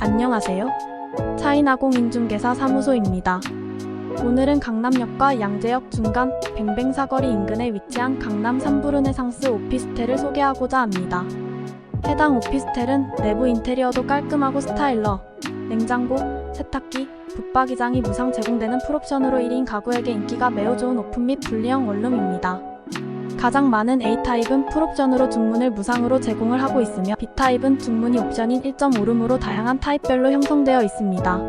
안녕하세요. 차이나공 인중개사 사무소입니다. 오늘은 강남역과 양재역 중간 뱅뱅 사거리 인근에 위치한 강남 삼부르네상스 오피스텔을 소개하고자 합니다. 해당 오피스텔은 내부 인테리어도 깔끔하고 스타일러, 냉장고, 세탁기, 붙박이장이 무상 제공되는 풀옵션으로 1인 가구에게 인기가 매우 좋은 오픈 및 분리형 원룸입니다. 가장 많은 A타입은 풀옵션으로 중문을 무상으로 제공을 하고 있으며 B타입은 중문이 옵션인 1.5룸으로 다양한 타입별로 형성되어 있습니다.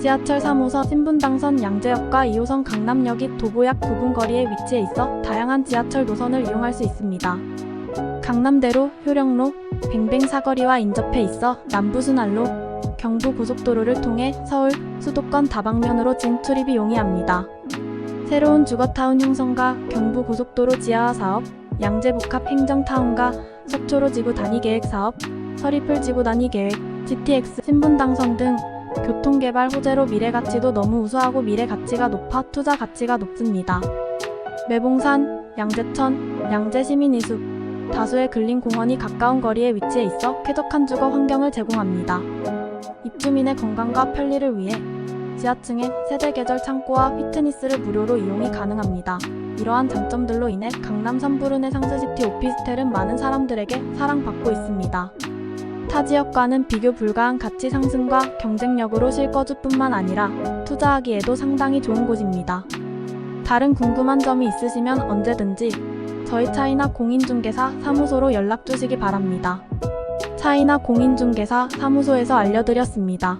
지하철 3호선 신분당선 양재역과 2호선 강남역이 도보 약 9분 거리에 위치해 있어 다양한 지하철 노선을 이용할 수 있습니다. 강남대로, 효령로, 뱅뱅 사거리와 인접해 있어 남부순환로, 경부고속도로를 통해 서울, 수도권 다방면으로 진출입이 용이합니다. 새로운 주거타운 형성과 경부 고속도로 지하화 사업, 양재복합 행정타운과 서초로 지구 단위 계획 사업, 서리풀 지구 단위 계획, GTX 신분 당선 등 교통개발 호재로 미래 가치도 너무 우수하고 미래 가치가 높아 투자 가치가 높습니다. 매봉산, 양재천, 양재시민이숲, 다수의 근린 공원이 가까운 거리에 위치해 있어 쾌적한 주거 환경을 제공합니다. 입주민의 건강과 편리를 위해 지하층에 세대 계절 창고와 피트니스를 무료로 이용이 가능합니다. 이러한 장점들로 인해 강남 삼부른의 상스시티 오피스텔은 많은 사람들에게 사랑받고 있습니다. 타 지역과는 비교 불가한 가치 상승과 경쟁력으로 실거주뿐만 아니라 투자하기에도 상당히 좋은 곳입니다. 다른 궁금한 점이 있으시면 언제든지 저희 차이나 공인중개사 사무소로 연락 주시기 바랍니다. 차이나 공인중개사 사무소에서 알려드렸습니다.